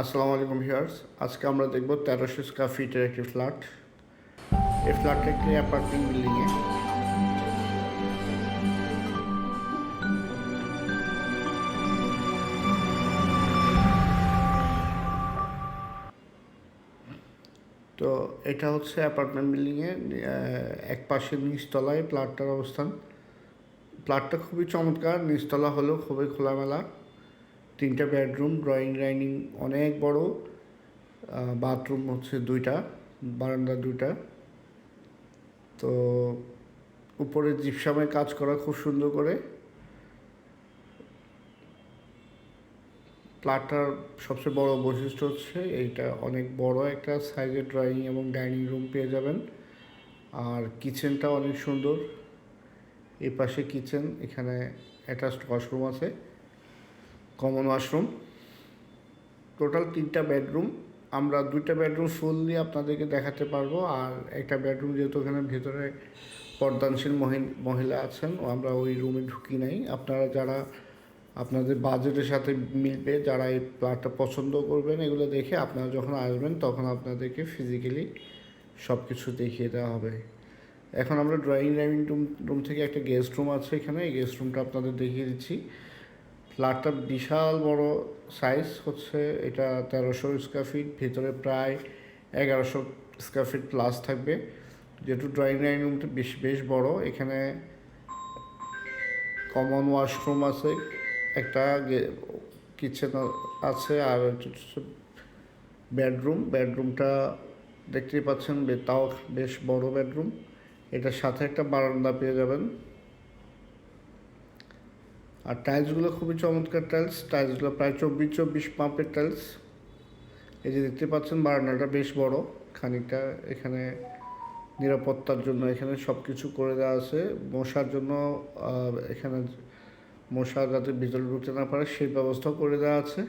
আসসালামু আলাইকুম ভিউয়ার্স। আজকে আমরা দেখব তেরোশো স্কোয়ার ফিটের একটি ফ্ল্যাট। এই ফ্ল্যাটটা একটি অ্যাপার্টমেন্ট বিল্ডিংয়ে তো এটা হচ্ছে অ্যাপার্টমেন্ট বিল্ডিংয়ে এক পাশে নিচতলায় ফ্ল্যাটটার অবস্থান। ফ্ল্যাটটা খুবই চমৎকার, নিচতলা হলেও খুবই খোলামেলা। তিনটা বেডরুম ড্রয়িং ডাইনিং অনেক বড় বাথরুম হচ্ছে দুইটা, বারান্দা দুইটা। তো উপরে জিপসামে কাজ করা খুব সুন্দর করে। ফ্ল্যাটটার সবচেয়ে বড় বৈশিষ্ট্য হচ্ছে এইটা অনেক বড় একটা সাইজের ড্রয়িং এবং ডাইনিং রুম পেয়ে যাবেন। আর কিচেনটা অনেক সুন্দর। এই পাশে কিচেন এখানে অ্যাটাচড ওয়াশরুম আছে। কমন ওয়াশরুম টোটাল তিনটা বেডরুম আমরা দুইটা বেডরুম ফুললি আপনাদেরকে দেখাতে পারব। আর একটা বেডরুম যেহেতু ওখানে ভেতরে পর্দানশীল মহি- মহিলা আছেন আমরা ওই রুমে ঢুকি নাই। আপনারা যারা আপনাদের বাজেটের সাথে মিলবে, যারা এই প্লাটটা পছন্দ করবেন, এগুলো দেখে আপনারা যখন আসবেন, তখন আপনাদেরকে ফিজিক্যালি সব কিছু দেখিয়ে দেওয়া হবে। এখন আমরা ড্রয়িং ডাইনিং রুম রুম থেকে একটা গেস্ট রুম আছে এখানে। এই গেস্ট রুমটা আপনাদের দেখিয়ে দিচ্ছি। ফ্ল্যাটটা বিশাল বড় সাইজ হচ্ছে, এটা তেরোশো স্কোয়ার ফিট ভেতরে প্রায় এগারোশো স্কোয়ার ফিট প্লাস থাকবে। যেহেতু ড্রয়িং ডাইনিং রুমটা বেশ বেশ বড়, এখানে কমন ওয়াশরুম আছে, একটা কিচেন আছে, আর বেডরুম বেডরুমটা দেখতেই পাচ্ছেন তাও বেশ বড় বেডরুম এটার সাথে একটা বারান্দা পেয়ে যাবেন। আর টাইলসগুলো খুবই চমৎকার টাইলস টাইলসগুলো প্রায় চব্বিশ চব্বিশ পাম্পের টাইলস এই যে দেখতে পাচ্ছেন, বারান্দাটা বেশ বড়। খানিকটা এখানে নিরাপত্তার জন্য এখানে সব কিছু করে দেওয়া আছে। মশার জন্য এখানে মশা যাতে ভিতরে ঢুকতে না পারে, সেই ব্যবস্থাও করে দেওয়া আছে।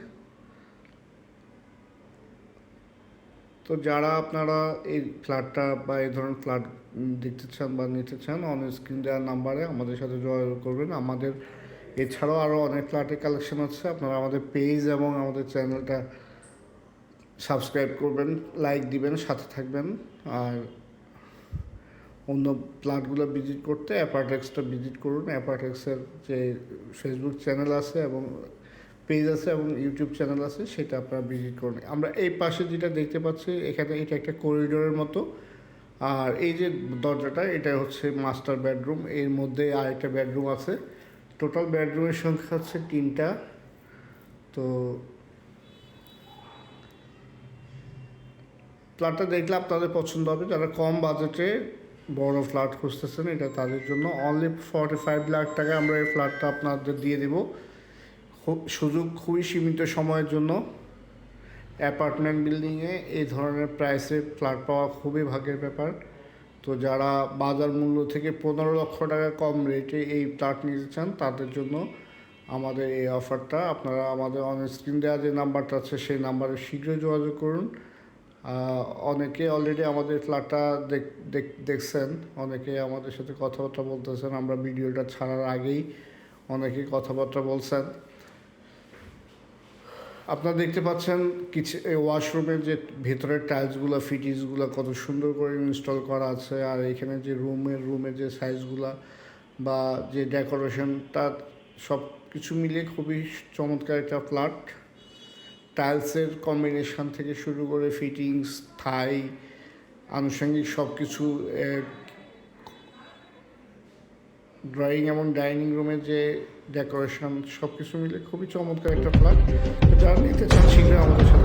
তো যারা আপনারা এই ফ্ল্যাটটা বা এই ধরনের ফ্ল্যাট দেখতে চান বা নিতে চান অন স্ক্রিন দেওয়ার নাম্বারে আমাদের সাথে যোগাযোগ করবেন। আমাদের এছাড়াও আরও অনেক ফ্ল্যাটের কালেকশন আছে। আপনারা আমাদের পেজ এবং আমাদের চ্যানেলটা সাবস্ক্রাইব করবেন লাইক দিবেন, সাথে থাকবেন। আর অন্য প্লাটগুলো ভিজিট করতে অ্যাপার্টেক্সটা ভিজিট করুন। অ্যাপার্টেক্সের যে ফেসবুক চ্যানেল আছে এবং পেজ আছে এবং ইউটিউব চ্যানেল আছে, সেটা আপনারা ভিজিট করুন। আমরা এই পাশে যেটা দেখতে পাচ্ছি, এখানে এটা একটা করিডোরের মতো। আর এই যে দরজাটা, এটা হচ্ছে মাস্টার বেডরুম এর মধ্যে আরেকটা বেডরুম আছে। টোটাল বেডরুমের সংখ্যা হচ্ছে তিনটা। তো ফ্ল্যাটটা দেখলে আপনাদের পছন্দ হবে। যারা কম বাজেটে বড় ফ্ল্যাট খুঁজতেছেন, এটা তাদের জন্য অনলি ফর্টি ফাইভ লাখ টাকা আমরা এই ফ্ল্যাটটা আপনাদের দিয়ে দেব। খুব, সুযোগ খুবই সীমিত সময়ের জন্য। অ্যাপার্টমেন্ট বিল্ডিংয়ে এই ধরনের প্রাইসে ফ্ল্যাট পাওয়া খুবই ভাগ্যের ব্যাপার। তো যারা বাজার মূল্য থেকে পনেরো লক্ষ টাকা কম রেটে এই ফ্ল্যাট নিতে চান, তাদের জন্য আমাদের এই অফারটা। আপনারা আমাদের অন স্ক্রিন দেওয়া যে নাম্বারটা আছে, সেই নাম্বারে শীঘ্রই যোগাযোগ করুন। অনেকে অলরেডি আমাদের ফ্ল্যাটটা দেখ- দেখ- দেখছেন, অনেকে আমাদের সাথে কথাবার্তা বলতেছেন, আমরা ভিডিওটা ছাড়ার আগেই অনেকে কথাবার্তা বলছেন। আপনারা দেখতে পাচ্ছেন কিছু ওয়াশরুমের যে ভেতরের টাইলসগুলো ফিটিংসগুলো কত সুন্দর করে ইনস্টল করা আছে। আর এখানে যে রুমের রুমের যে সাইজগুলা বা যে ডেকোরেশনটা সব কিছু মিলিয়ে খুবই চমৎকার একটা ফ্ল্যাট টাইলসের কম্বিনেশন থেকে শুরু করে ফিটিংস থাই আনুষঙ্গিক সব কিছু ড্রয়িং এবং ডাইনিং রুমের যে ডেকোরেশন সব কিছু মিলে খুবই চমৎকার একটা ফ্ল্যাট যারা নিতে চান, শীঘ্রই আমাদের